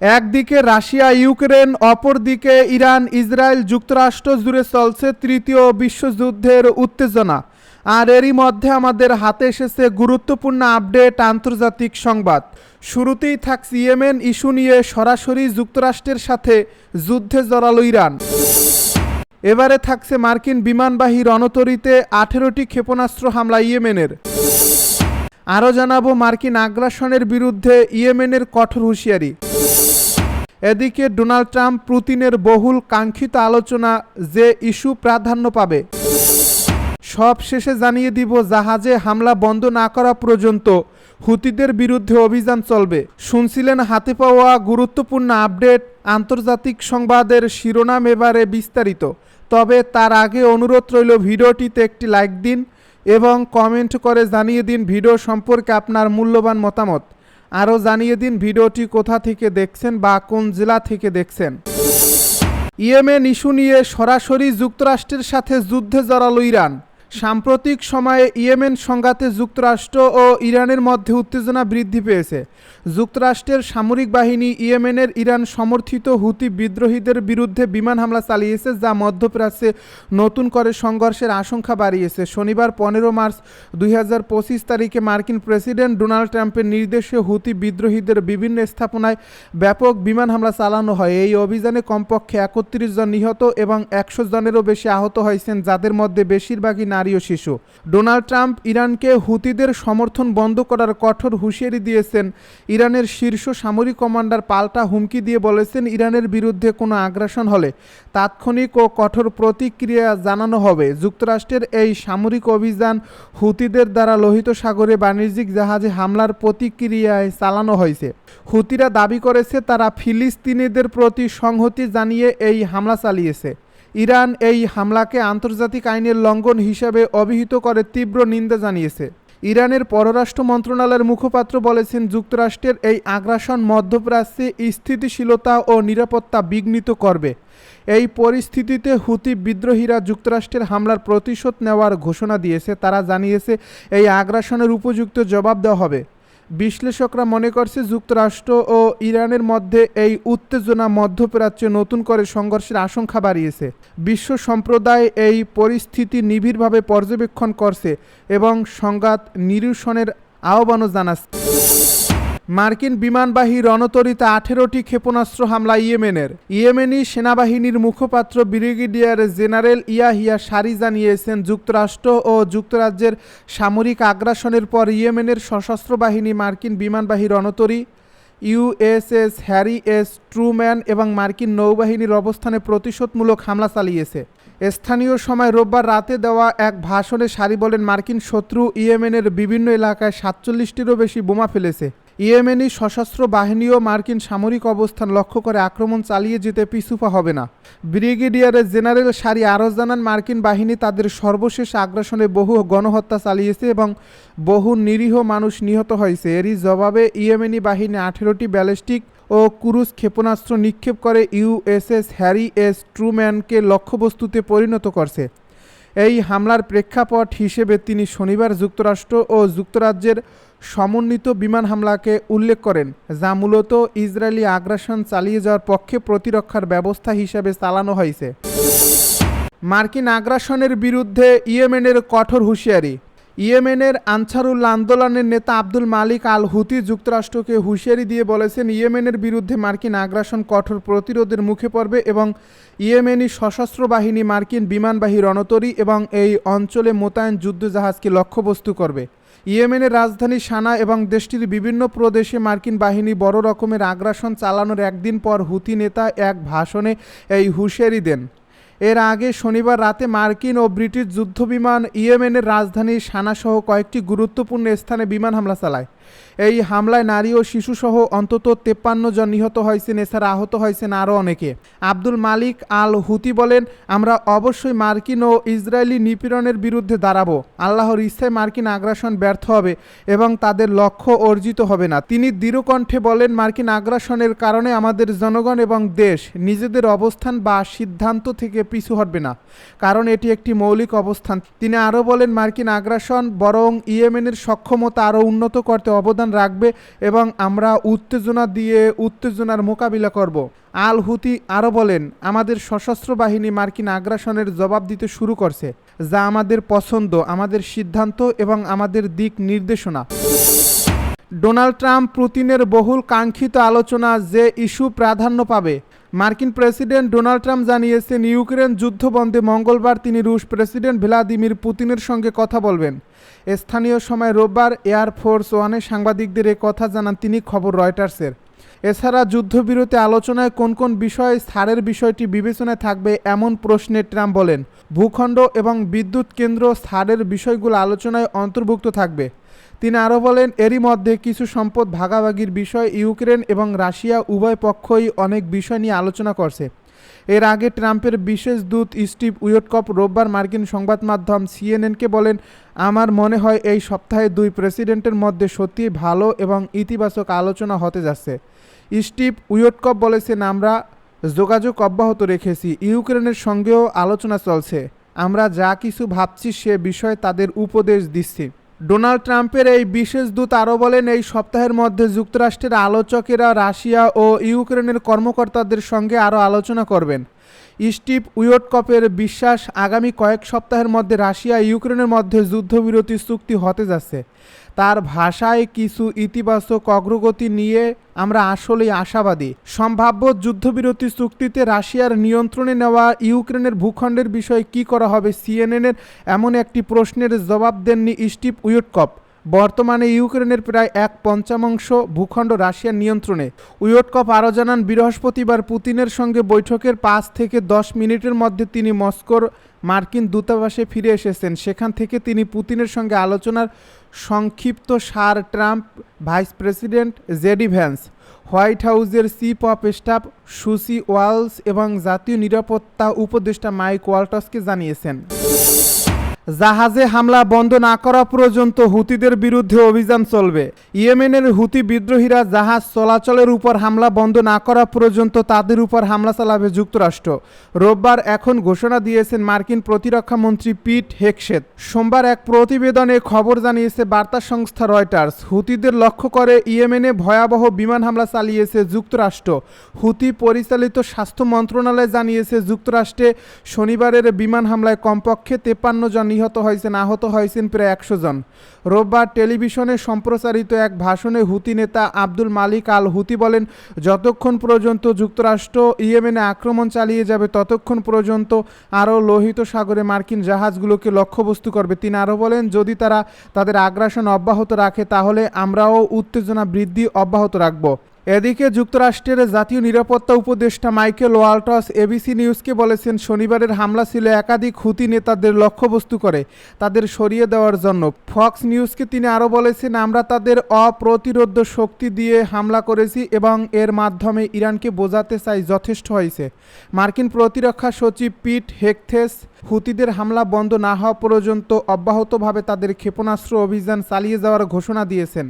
একদিকে Russia, Ukraine, অপরদিকে Iran, Israel যুক্তরাষ্ট্র জুড়ে চলছে তৃতীয় বিশ্বযুদ্ধের উত্তেজনা। আর এরই মধ্যে আমাদের হাতে এসেছে গুরুত্বপূর্ণ আপডেট আন্তর্জাতিক সংবাদ। শুরুতেই থাকছে ইয়েমেন ইস্যু নিয়ে সরাসরি যুক্তরাষ্ট্রের সাথে যুদ্ধে জড়ালো ইরান। এবারে থাকছে মার্কিন বিমানবাহী রণতরীতে আঠেরোটি ক্ষেপণাস্ত্র হামলা ইয়েমেনের। আরও জানাব মার্কিন আগ্রাসনের বিরুদ্ধে ইয়েমেনের কঠোর হুঁশিয়ারি। এদিকে ডোনাল্ড ট্রাম্প পুতিনের বহুল কাঙ্ক্ষিত আলোচনা যে ইস্যু প্রাধান্য পাবে, সব শেষে জানিয়ে দিব জাহাজে হামলা বন্ধ না করা পর্যন্ত হুতিদের বিরুদ্ধে অভিযান চলবে। শুনছিলেন হাতে পাওয়া গুরুত্বপূর্ণ আপডেট আন্তর্জাতিক সংবাদের শিরোনাম এবারে বিস্তারিত। তবে তার আগে অনুরোধ রইল ভিডিওটিতে একটি লাইক দিন এবং কমেন্ট করে জানিয়ে দিন ভিডিও সম্পর্কে আপনার মূল্যবান মতামত। আরও জানিয়ে দিন ভিডিওটি কোথা থেকে দেখছেন বা কোন জেলা থেকে দেখছেন। ইয়েমেন ইস্যু নিয়ে সরাসরি যুক্তরাষ্ট্রের সাথে যুদ্ধে জড়ালো ইরান। সাম্প্রতিক সময়ে ইয়েমেন সংঘাতে যুক্তরাষ্ট্র ও ইরানের মধ্যে উত্তেজনা বৃদ্ধি পেয়েছে। যুক্তরাষ্ট্রের সামরিক বাহিনী ইয়েমেনের ইরান সমর্থিত হুতি বিদ্রোহীদের বিরুদ্ধে বিমান হামলা চালিয়েছে, যা মধ্যপ্রাচ্যে নতুন করে সংঘর্ষের আশঙ্কা বাড়িয়েছে। শনিবার পনেরো মার্চ দুই হাজার পঁচিশ তারিখে মার্কিন প্রেসিডেন্ট ডোনাল্ড ট্রাম্পের নির্দেশে হুতি বিদ্রোহীদের বিভিন্ন স্থাপনায় ব্যাপক বিমান হামলা চালানো হয়। এই অভিযানে কমপক্ষে একত্রিশ জন নিহত এবং একশো জনেরও বেশি আহত হয়েছেন, যাদের মধ্যে বেশিরভাগই নারী। ও শিশু। ডোনাল্ড ট্রাম্প ইরানকে হুতিদের সমর্থন বন্ধ করার কঠোর হুঁশিয়ারি দিয়েছেন ইরানের শীর্ষ সামরিক কমান্ডার পাল্টা হুমকি দিয়ে বলেছেন, ইরানের বিরুদ্ধে কোনো আগ্রাসন হলে তাৎক্ষণিক ও কঠোর প্রতিক্রিয়া জানানো হবে। যুক্তরাষ্ট্রের এই সামরিক অভিযান হুতিদের দ্বারা লোহিত সাগরে বাণিজ্যিক জাহাজে হামলার প্রতিক্রিয়ায় চালানো হয়েছে। হুতিরা দাবি করেছে, তারা ফিলিস্তিনিদের প্রতি সংহতি জানিয়ে এই হামলা চালিয়েছে। ইরান এই হামলাকে আন্তর্জাতিক আইনের লঙ্ঘন হিসাবে অভিহিত করে তীব্র নিন্দা জানিয়েছে। ইরানের পররাষ্ট্র মন্ত্রণালয়ের মুখপাত্র বলেছেন, যুক্তরাষ্ট্রের এই আগ্রাসন মধ্যপ্রাচ্যে স্থিতিশীলতা ও নিরাপত্তা বিঘ্নিত করবে। এই পরিস্থিতিতে হুতি বিদ্রোহীরা যুক্তরাষ্ট্রের হামলার প্রতিশোধ নেওয়ার ঘোষণা দিয়েছে। তারা জানিয়েছে, এই আগ্রাসনের উপযুক্ত জবাব দেওয়া হবে। বিশ্লেষকরা মনে করছে যুক্তরাষ্ট্র ও ইরানের মধ্যে এই উত্তেজনা মধ্যপ্রাচ্যে নতুন করে সংঘর্ষের আশঙ্কা বাড়িয়েছে। বিশ্ব সম্প্রদায় এই পরিস্থিতি নিবিড়ভাবে পর্যবেক্ষণ করছে এবং সংঘাত নিরসনের আহ্বানও জানাচ্ছে। মার্কিন বিমানবাহী রণতরীতে আঠেরোটি ক্ষেপণাস্ত্র হামলা ইয়েমেনের। ইয়েমেনি সেনাবাহিনীর মুখপাত্র ব্রিগেডিয়ার জেনারেল ইয়াহিয়া সারি জানিয়েছেন, যুক্তরাষ্ট্র ও যুক্তরাজ্যের সামরিক আগ্রাসনের পর ইয়েমেনের সশস্ত্র বাহিনী মার্কিন বিমানবাহী রণতরী, ইউএসএস হ্যারি এস ট্রুম্যান এবং মার্কিন নৌবাহিনীর অবস্থানে প্রতিশোধমূলক হামলা চালিয়েছে। স্থানীয় সময় রোববার রাতে দেওয়া এক ভাষণে সারি বলেন, মার্কিন শত্রু ইয়েমেনের বিভিন্ন এলাকায় সাতচল্লিশটিরও বেশি বোমা ফেলেছে। ইয়েমেনি সশস্ত্র বাহিনীও মার্কিন সামরিক অবস্থান লক্ষ্য করে আক্রমণ চালিয়ে যেতে পিছুপা হবে না। ব্রিগেডিয়ারের জেনারেল সারি আরও জানান, মার্কিন বাহিনী তাদের সর্বশেষ আগ্রাসনে বহু গণহত্যা চালিয়েছে এবং বহু নিরীহ মানুষ নিহত হয়েছে। এরই জবাবে ইয়েমেনি বাহিনী আঠেরোটি ব্যালিস্টিক ও ক্রুজ ক্ষেপণাস্ত্র নিক্ষেপ করে ইউএসএস হ্যারি এস ট্রুম্যানকে লক্ষ্যবস্তুতে পরিণত করছে। এই হামলার প্রেক্ষাপট হিসেবে তিনি শনিবার যুক্তরাষ্ট্র ও যুক্তরাজ্যের সমন্বিত বিমান হামলাকে উল্লেখ করেন, যা মূলত ইসরায়েলি আগ্রাসন চালিয়ে যাওয়ার পক্ষে প্রতিরক্ষার ব্যবস্থা হিসেবে চালানো হয়েছে। মার্কিন আগ্রাসনের বিরুদ্ধে ইয়েমেনের কঠোর হুঁশিয়ারি। ইয়েমেনের আনসারুল আন্দোলনের নেতা আব্দুল মালিক আল হুতি যুক্তরাষ্ট্রকে হুঁশিয়ারি দিয়ে বলেছেন, ইয়েমেনের বিরুদ্ধে মার্কিন আগ্রাসন কঠোর প্রতিরোধের মুখে পড়বে এবং ইয়েমেনি সশস্ত্র বাহিনী মার্কিন বিমানবাহী রণতরী এবং এই অঞ্চলে মোতায়েন যুদ্ধজাহাজকে লক্ষ্যবস্তু করবে। ইয়েমেনের রাজধানী সানা এবং দেশটির বিভিন্ন প্রদেশে মার্কিন বাহিনী বড় রকমের আগ্রাসন চালানোর একদিন পর হুতি নেতা এক ভাষণে এই হুঁশিয়ারি দেন। এর আগে শনিবার রাতে মার্কিন ও ব্রিটিশ যুদ্ধবিমান ইয়েমেনের রাজধানী সানাসহ কয়েকটি গুরুত্বপূর্ণ স্থানে বিমান হামলা চালায়। এই হামলায় নারী ও শিশুসহ অন্তত তেপ্পান্ন জন নিহত হয়েছেন, এছাড়া আহত হয়েছেন আরও অনেকে। আব্দুল মালিক আল হুতি বলেন, আমরা অবশ্যই মার্কিন ও ইসরায়েলি নিপীড়নের বিরুদ্ধে দাঁড়াবো। আল্লাহর ইচ্ছায় মার্কিন আগ্রাসন ব্যর্থ হবে এবং তাদের লক্ষ্য অর্জিত হবে না। তিনি দৃঢ়কণ্ঠে বলেন, মার্কিন আগ্রাসনের কারণে আমাদের জনগণ এবং দেশ নিজেদের অবস্থান বা সিদ্ধান্ত থেকে পিছু হটবে না, কারণ এটি একটি মৌলিক অবস্থান। তিনি আরও বলেন, মার্কিন আগ্রাসন বরং ইয়েমেনের সক্ষমতা আরও উন্নত করতে অবদান রাখবে এবং আমরা উত্তেজনা দিয়ে উত্তেজনার মোকাবিলা করব। আল হুতি আরও বলেন, আমাদের সশস্ত্র বাহিনী মার্কিন আগ্রাসনের জবাব দিতে শুরু করছে, যা আমাদের পছন্দ, আমাদের সিদ্ধান্ত এবং আমাদের দিক নির্দেশনা। ডোনাল্ড ট্রাম্প পুতিনের বহুল কাঙ্ক্ষিত আলোচনা যে ইস্যু প্রাধান্য পাবে মার্কিন প্রেসিডেন্ট ডোনাল্ড ট্রাম্প জানিয়েছেন, ইউক্রেন যুদ্ধ বন্ধে মঙ্গলবার তিনি রুশ প্রেসিডেন্ট ভ্লাদিমির পুতিনের সঙ্গে কথা বলবেন। স্থানীয় সময় রোববার এয়ারফোর্স ওয়ানে সাংবাদিকদের এ কথা জানান তিনি খবর রয়টার্সের। এছাড়া যুদ্ধবিরতি আলোচনায় কোন কোন বিষয়ে ছাড়ের বিষয়টি বিবেচনায় থাকবে এমন প্রশ্নে ট্রাম্প বলেন, ভূখণ্ড এবং বিদ্যুৎ কেন্দ্র ছাড়ের বিষয়গুলো আলোচনায় অন্তর্ভুক্ত থাকবে। তিনি আরও বলেন, এরই মধ্যে কিছু সম্পদ ভাগাভাগির বিষয় ইউক্রেন এবং রাশিয়া উভয় পক্ষই অনেক বিষয় নিয়ে আলোচনা করছে। এর আগে ট্রাম্পের বিশেষ দূত স্টিভ উইয়টকপ রোববার মার্কিন সংবাদ মাধ্যম সিএনএনকে বলেন, আমার মনে হয় এই সপ্তাহে দুই প্রেসিডেন্টের মধ্যে সত্যি ভালো এবং ইতিবাচক আলোচনা হতে যাচ্ছে। স্টিভ উইয়টকপ বলেছেন, আমরা যোগাযোগ অব্যাহত রেখেছি, ইউক্রেনের সঙ্গেও আলোচনা চলছে। আমরা যা কিছু ভাবছি সে বিষয়ে তাদের উপদেশ দিচ্ছি। ডোনাল্ড ট্রাম্পের এই বিশেষ দূত আরও বলেন, এই সপ্তাহের মধ্যে যুক্তরাষ্ট্রের আলোচকেরা রাশিয়া ও ইউক্রেনের কর্মকর্তাদের সঙ্গে আরও আলোচনা করবেন। স্টিভ উইয়টকপের বিশ্বাস, আগামী কয়েক সপ্তাহের মধ্যে রাশিয়া ইউক্রেনের মধ্যে যুদ্ধবিরতি চুক্তি হতে যাচ্ছে। তার ভাষায় কিছু ইতিবাচক অগ্রগতি নিয়ে আমরা আসলেই আশাবাদী। সম্ভাব্য যুদ্ধবিরতি চুক্তিতে রাশিয়ার নিয়ন্ত্রণে নেওয়া ইউক্রেনের ভূখণ্ডের বিষয়ে কি করা হবে সিএনএনের এমন একটি প্রশ্নের জবাব দেননি স্টিভ উইয়টকপ। বর্তমানে ইউক্রেনের প্রায় এক পঞ্চমাংশ ভূখণ্ড রাশিয়ার নিয়ন্ত্রণে। উইয়টকপ আরও জানান, বৃহস্পতিবার পুতিনের সঙ্গে বৈঠকের পাঁচ থেকে দশ মিনিটের মধ্যে তিনি মস্কোর মার্কিন দূতাবাসে ফিরে এসেছেন। সেখান থেকে তিনি পুতিনের সঙ্গে আলোচনার সংক্ষিপ্ত সার Trump, vice president JD Vance, White হাউসের chief of staff Susie Wiles এবং জাতীয় নিরাপত্তা উপদেষ্টা মাইক ওয়াল্টসকে জানিয়েছেন। জাহাজে হামলা বন্ধ না করা পর্যন্ত হুতিদের বিরুদ্ধে অভিযান চলবে। ইয়েমেনের হুতি বিদ্রোহীরা জাহাজ চলাচলের উপর হামলা বন্ধ না করা পর্যন্ত তাদের উপর হামলা চালাবে যুক্তরাষ্ট্র। রোববার এখন ঘোষণা দিয়েছেন মার্কিন প্রতিরক্ষা মন্ত্রী পিট হেকসেত সোমবার এক প্রতিবেদনে খবর জানিয়েছে বার্তা সংস্থা রয়টার্স, হুতিদের লক্ষ্য করে ইয়েমেনে ভয়াবহ বিমান হামলা চালিয়েছে যুক্তরাষ্ট্র। হুতি পরিচালিত স্বাস্থ্য মন্ত্রণালয় জানিয়েছে, যুক্তরাষ্ট্রে শনিবারের বিমান হামলায় কমপক্ষে তেপ্পান্ন জন নিহত হয়েছেন, আহত হয়েছেন প্রায় একশো জন। রোববার টেলিভিশনে সম্প্রচারিত এক ভাষণে হুতি নেতা আব্দুল মালিক আল হুতি বলেন, যতক্ষণ পর্যন্ত যুক্তরাষ্ট্র ইয়েমেনে আক্রমণ চালিয়ে যাবে, ততক্ষণ পর্যন্ত আরও লোহিত সাগরে মার্কিন জাহাজগুলোকে লক্ষ্যবস্তু করবে। তিনি আরও বলেন, যদি তারা তাদের আগ্রাসন অব্যাহত রাখে, তাহলে আমরাও উত্তেজনা বৃদ্ধি অব্যাহত রাখব। এদিকে যুক্তরাষ্ট্রের জাতীয় নিরাপত্তা উপদেষ্টা মাইকেল ওয়াল্টস এবিসি নিউজকে বলেছেন, শনিবারের হামলা ছিল একাধিক হুতি নেতাদের লক্ষ্যবস্তু করে তাদের সরিয়ে দেওয়ার জন্য। ফক্স নিউজকে তিনি আরও বলেছেন, আমরা তাদের অপ্রতিরোধ শক্তি দিয়ে হামলা করেছি এবং এর মাধ্যমে ইরানকে বোঝাতে চাই যথেষ্ট হয়েছে। মার্কিন প্রতিরক্ষা সচিব পিট হেকথেস, হুতিদের হামলা বন্ধ না হওয়া পর্যন্ত অব্যাহতভাবে তাদের ক্ষেপণাস্ত্র অভিযান চালিয়ে যাওয়ার ঘোষণা দিয়েছেন।